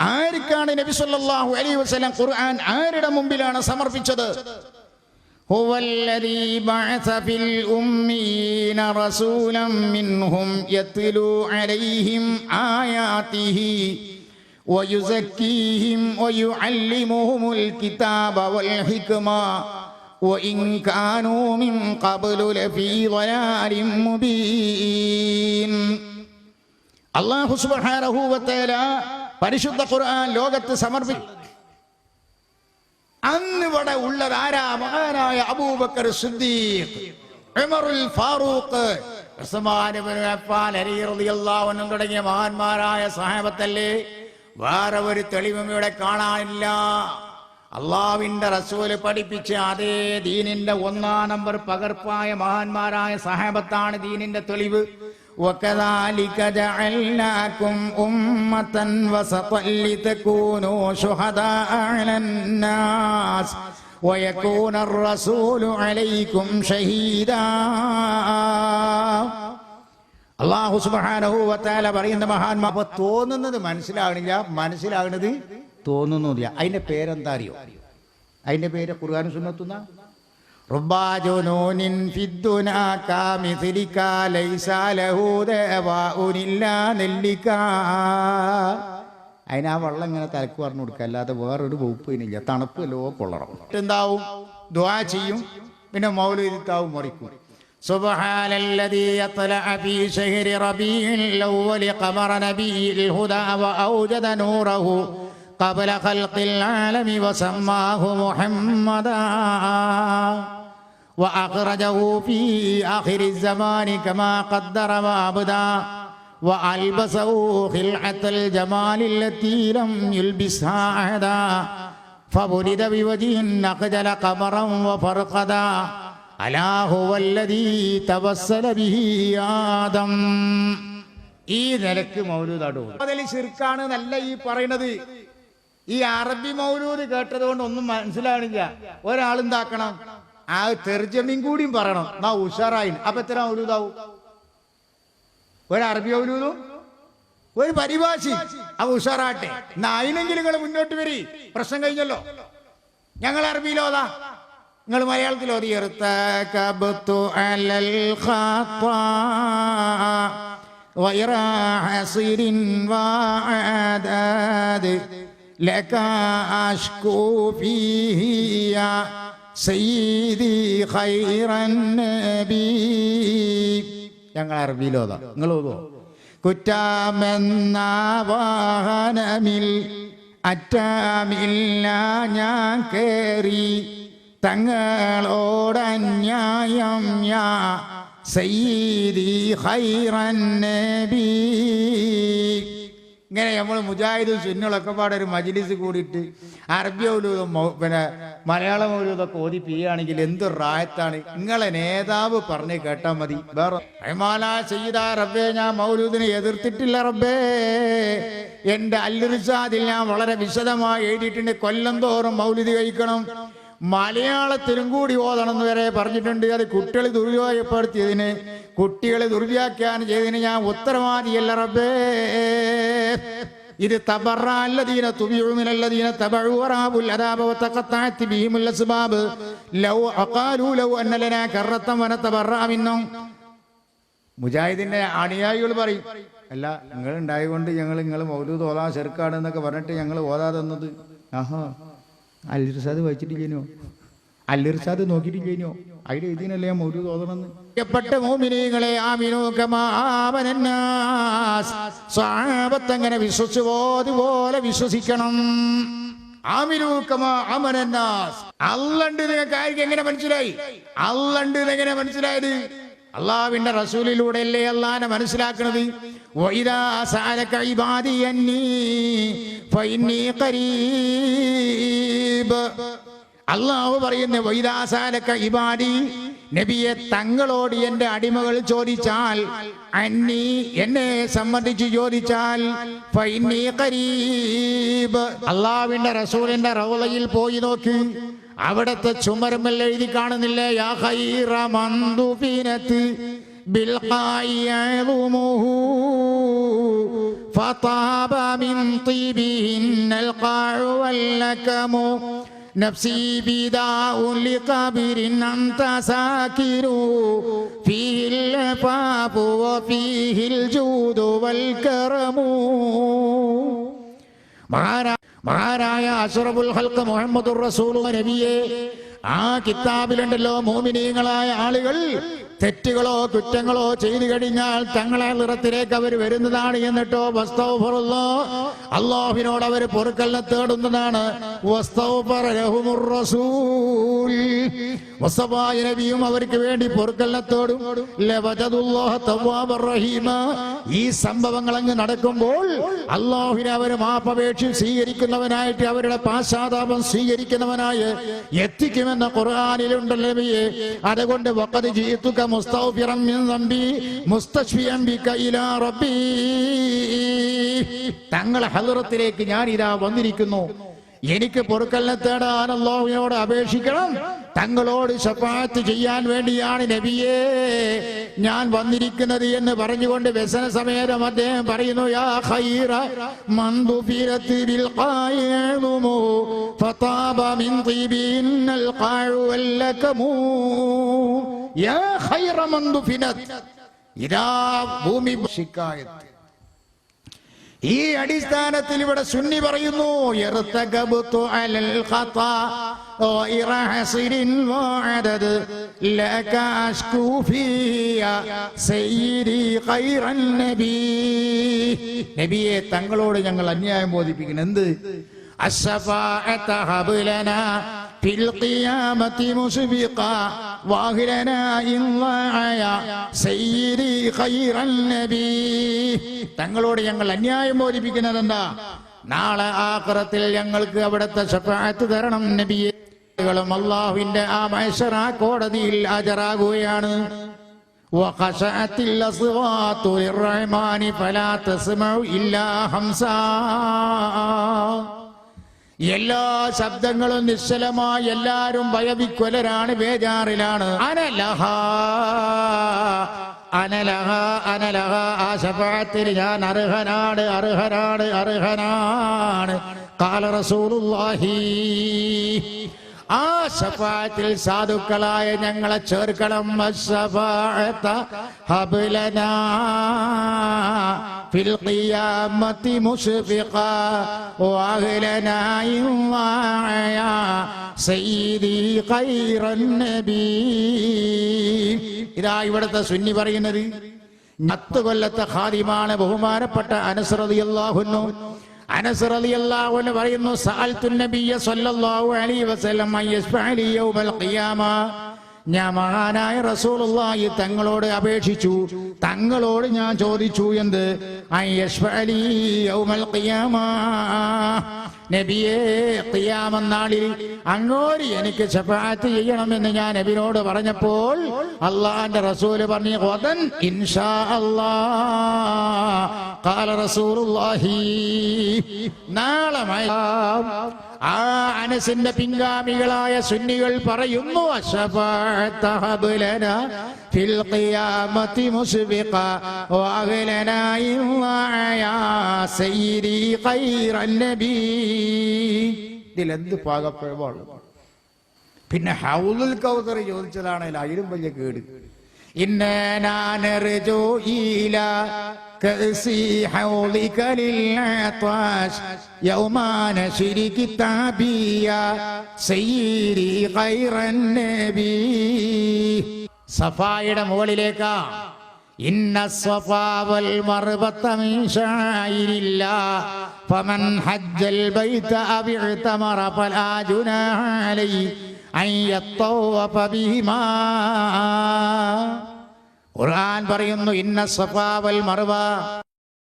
ആർക്കാണ് നബി സല്ലല്ലാഹു അലൈഹി വസല്ലം ഖുർആൻ ആരുടെ മുമ്പിലാണ് സമർപ്പിച്ചത് هو الذي بعث في الأمين رسولا منهم يتلو عليهم آياته ويزكيهم ويعلمهم الكتاب والحكمة وإن كانوا من قبل لفي ضلال مبين അള്ളാഹു സുബാനഹൂവത്തേല പരിശുദ്ധ ഖുർആൻ ലോകത്ത് സമർപ്പിച്ചു അന്നിവിടെ ഉള്ളത് ആരാ? മഹാനായ അബൂബക്കർ സിദ്ദീഖ്. ഉമറുൽ ഫാറൂഖ്. തുടങ്ങിയ മഹാന്മാരായ സഹാബത്തല്ലേ? വേറെ ഒരു തെളിവും ഇവിടെ കാണാനില്ല. അള്ളാവിന്റെ റസൂൽ പഠിപ്പിച്ച അതേ ദീനിന്റെ ഒന്നാം നമ്പർ പകർപ്പായ മഹാന്മാരായ സഹാബത്താണ് ദീനിന്റെ തെളിവ്. وكذلك جعلناكم أمة وسطا لتكونوا شهداء على الناس ويكون الرسول عليكم شهيدا അള്ളാഹു സുബാനഹുവത്താല പറയുന്ന മഹാന്മാ അപ്പൊ തോന്നുന്നത് മനസ്സിലാകണില്ല മനസ്സിലാകുന്നത് തോന്നുന്നില്ല അതിന്റെ പേരെന്താ അറിയോ അതിന്റെ പേര് ഖുർആൻ സുന്നത്തുന്ന റുബാജുനൂനിൻ ഫിദ്ദുനാ കാമിഥിലിക ലൈസ ലഹു ദേവാഉനില്ലാ നെല്ലിക അതിന് ആ വെള്ളം ഇങ്ങനെ തലക്ക് പറഞ്ഞു കൊടുക്കുക അല്ലാതെ വേറൊരു വകുപ്പ് ഇതിനില്ല തണുപ്പ് ലോ കൊള്ളണം എന്താവും ദ്വാ ചെയ്യും പിന്നെ മൗലൂദിത്താവും മറിക്കും سبحان الذي يطلع في شهر ربيع الأول قمر نبي الهدى وأوجد نوره قبل خلق العالم وسماه محمدا وأخرجه في آخر الزمان كما قدر وأبدى وألبسه خلعة الجمال التي لم يلبسها أحدا فولد بوجه أخجل قمرا وفرقدا ألا هو الذي تبسل به آدم ഈ നിലക്ക് മൗലൂദാടോ അതിൽ ശിർക്കാണ് നല്ല ഈ പറയണത് ഈ അറബി മൗലൂദ് കേട്ടത് കൊണ്ട് ഒന്നും മനസ്സിലാണില്ല ഒരാളെന്താക്കണം ആ തെർജമയും കൂടിയും പറയണം. എന്നാ ഉഷാറായി അപ്പൊ എത്ര മൗലൂദാവും? ഒരു അറബി മൗലൂദും ഒരു പരിഭാഷി. അവ ഉഷാറാട്ടെ എന്നാ അതിനെങ്കിലും നിങ്ങൾ മുന്നോട്ട് വരി. പ്രശ്നം കഴിഞ്ഞല്ലോ. ഞങ്ങൾ അറബിയിലോതാ നിങ്ങൾ മലയാളത്തിൽ ഓതിയെടുത്തു സയ്യിദി ഖൈറൻ നബി. ഞങ്ങൾ അറബിയിൽ ഓതാം നിങ്ങൾ ഓതുവോ? കുറ്റാമെന്ന വാഹനമിൽ അറ്റാമില്ല ഞാൻ കേറി. തങ്ങളോടന്യായം യാ സയ്യിദി ഖൈറൻ നബി. ഇങ്ങനെ നമ്മൾ മുജാഹിദും സുന്നുകളൊക്കെ പാടെ ഒരു മജിലിസ് കൂടിയിട്ട് അറബി ഔലൂതും പിന്നെ മലയാളം ഔലൂതൊക്കെ ഓതി പിയാണെങ്കിൽ എന്ത് റായത്താണ് നിങ്ങളെ നേതാവ് പറഞ്ഞ് കേട്ടാ മതി. വേറെ റഹ്മാന റബ്ബേ ഞാൻ മൗലൂദിനെ എതിർത്തിട്ടില്ല റബ്ബേ. എന്റെ അല്ലുറിസാദിൽ ഞാൻ വളരെ വിശദമായി എഴുതിയിട്ടുണ്ട്. കൊല്ലം തോറും മൗലിദ് കഴിക്കണം. മലയാളത്തിലും കൂടി ഓതണം എന്ന് വരെ പറഞ്ഞിട്ടുണ്ട്. അത് കുട്ടികൾ ദുരുപയോഗപ്പെടുത്തിയതിന് കുട്ടികളെ ദുർവ്യാഖ്യാനം ചെയ്തതിന് ഞാൻ ഉത്തരവാദിയല്ല റബ്ബേ. ഇത് തബറല്ലദീന അണിയായികൾ അദാബ അസ്ബാബ്. ലൗ ലൗ പറയും അല്ല നിങ്ങൾ ഉണ്ടായതുകൊണ്ട് ഞങ്ങൾ നിങ്ങൾ മൗലൂദ് ഓതാ ചെറുക്കാണ് എന്നൊക്കെ പറഞ്ഞിട്ട് ഞങ്ങൾ ഓതാ തന്നത് ആഹാ. അല്ലിർസാദ് വായിച്ചിട്ടില്ലേനോ? അല്ലിർസാദ് നോക്കിയിട്ടില്ലേനോ? അതിൽ ഇതിനല്ലേ മൗര്യ ഓതണമെന്ന്? പ്രിയപ്പെട്ട മോമിനികളെ ആമിനോ അങ്ങനെ വിശ്വസിച്ചു അതുപോലെ വിശ്വസിക്കണം. അമനന്നാസ് അല്ലണ്ട് നിങ്ങൾക്ക് ആയിരിക്കും എങ്ങനെ മനസ്സിലായി? അല്ലണ്ട് എങ്ങനെ മനസ്സിലായത്? അള്ളാവിന്റെ റസൂലിലൂടെയല്ലേ അള്ളാനെ മനസ്സിലാക്കുന്നത് അള്ളാഹു പറയുന്ന വൈദാസാലക്ക ഇബാദി നബിയെ തങ്ങളോട് എന്റെ അടിമകൾ ചോദിച്ചാൽ അന്നി എന്നെ സംബന്ധിച്ച് ചോദിച്ചാൽ അള്ളാവിന്റെ റസൂലിന്റെ റൗളയിൽ പോയി നോക്ക്. അവിടത്തെ ചുമരുമൽ എഴുതി കാണുന്നില്ലേ യാ ഖൈറ മന്ദുഫീനത്ത് بالقاع يعظمه فطاب من طيبهن القاع واللكم نفسي بداء لقبر أنت ساكر فيه العفاف وفيه الجود والكرم മഹാരാ മഹാരായ അഷറബുൽ ഹൽക്ക് മുഹമ്മദുർ റസൂൽ നബിയെ ആ കിതാബിലുണ്ടല്ലോ മോമിനീയങ്ങളായ ആളുകൾ. തെറ്റുകളോ കുറ്റങ്ങളോ ചെയ്തു കഴിഞ്ഞാൽ തങ്ങളെ നിറത്തിലേക്ക് അവർ വരുന്നതാണ് എന്നിട്ടോ വസ്തൗഫറുള്ളോ അള്ളാഹുവിനോട് അവർ പൊറുക്കലിനെ തേടുന്നതാണ്. നബിയും അവർക്ക് വേണ്ടി പൊറുക്കലിനെ തേടും. ഈ സംഭവങ്ങൾ അങ്ങ് നടക്കുമ്പോൾ അള്ളാഹുവിനെ അവർ മാപ്പപേക്ഷ സ്വീകരിക്കുന്നവനായിട്ട് അവരുടെ പാശ്ചാത്താപം സ്വീകരിക്കുന്നവനായി എത്തിക്കുമെന്ന നബിയെ. അതുകൊണ്ട് വക്കത് ജീത്തുക റബ്ബി. തങ്ങളെ ഹലറത്തിലേക്ക് ഞാൻ ഇതാ വന്നിരിക്കുന്നു. എനിക്ക് പൊറുക്കലിനെ തേടാൻ അല്ലാഹുവിനോട് അപേക്ഷിക്കണം. തങ്ങളോട് ശഫാത്ത് ചെയ്യാൻ വേണ്ടിയാണ് നബിയേ. ഞാൻ വന്നിരിക്കുന്നത് എന്ന് പറഞ്ഞുകൊണ്ട് വ്യസന സമേതം അദ്ദേഹം പറയുന്നു യാ ഖൈറ ഫതാബ മിൻ ഈ അടിസ്ഥാനത്തിൽ ഇവിടെ സുന്നി പറയുന്നു നബിയെ തങ്ങളോട് ഞങ്ങൾ അന്യായം ബോധിപ്പിക്കുന്നു. എന്ത്? അസഫാ هب لنا في القيامة مسبقا واهلنا إن ضاعيا سيدي خير النبي തങ്ങളോട് ഞങ്ങൾ അന്യായം ബോധിപ്പിക്കുന്നത് എന്താ നാളെ ആഖിറത്തിൽ ഞങ്ങൾക്ക് അവിടുത്തെ ഷഫാഅത്ത് തരണം നബിയെ ളും അള്ളാഹുവിന്റെ ആ മൈസറ കോടതിയിൽ ഹാജരാകുകയാണ് وخشعت الأصوات للرحمن فلا تسمع إلا همسا എല്ലാ ശബ്ദങ്ങളും നിശ്ചലമായി എല്ലാരും ഭയവിക്കൊലരാണ് ബേജാറിലാണ്. അനലഹ അനലഹ അനലഹ ആ ശപാത്തിൽ ഞാൻ അർഹനാണ് അർഹനാണ് അർഹനാണ്. കാല റസൂലുള്ളാഹി ആ ശഫാത്തിൽ സാധുക്കളായ ഞങ്ങളെ ചേർക്കണം. ഹബ്ലനാ. ഫിൽ القيامة مشفقا وأهلنا واعيا സയ്യിദി خير النبي. ഇതാ ഇവിടുത്തെ സുന്നി പറയുന്നത്. പത്ത് കൊല്ലത്തെ ഖാദിമാണ് ബഹുമാനപ്പെട്ട അനസ് റളിയല്ലാഹു അൻഹു. അനസ് റളിയല്ലാഹു പറയുന്നു സഅൽതു നബിയ സല്ലല്ലാഹു അലൈഹി വസല്ലം അയ്യസ്ഫഅലി യൗമൽ ഖിയാമ. ഞാൻ മഹാനായ റസൂലുള്ളാഹി തങ്ങളോട് അപേക്ഷിച്ചു. തങ്ങളോട് ഞാൻ ചോദിച്ചു എന്ത്? നബിയേ നാളിൽ അങ്ങോട്ട് എനിക്ക് ചപ്പാത്ത് ചെയ്യണമെന്ന് ഞാൻ നബിനോട് പറഞ്ഞപ്പോൾ അള്ളാന്റെ റസൂൽ പറഞ്ഞു ഹോദൻ ഇൻഷാ അല്ലാ നാളെ ആ അനസിന്റെ പിൻഗാമികളായ സുന്നികൾ പറയുന്നു ഇതിലെന്ത് പാകപ്പിഴവാണ്? പിന്നെ ഹൗലുൽ കൗസർ ചോദിച്ചതാണെങ്കിൽ അതിലും വലിയ കേട്. ഇന്നോ ഈല كأسي حوضك للعطاش يوم نشر كتابي يا سيدي خير النبي സഫായുടെ മുകളിലേക്കാ ഇന്ന സ്വഫാവൽ മർബത്ത മിൻ ശായിരില്ല ഫമൻ ഹജ്ജൽ ബൈത അവി ഇഅ്തമറ ഫലാ ജുനാഹ അലൈഹി അൻ യത്തവഫ ബിഹിമാ ഖുർആൻ പറയുന്നു ഇന്ന സഫാവൽ മർവ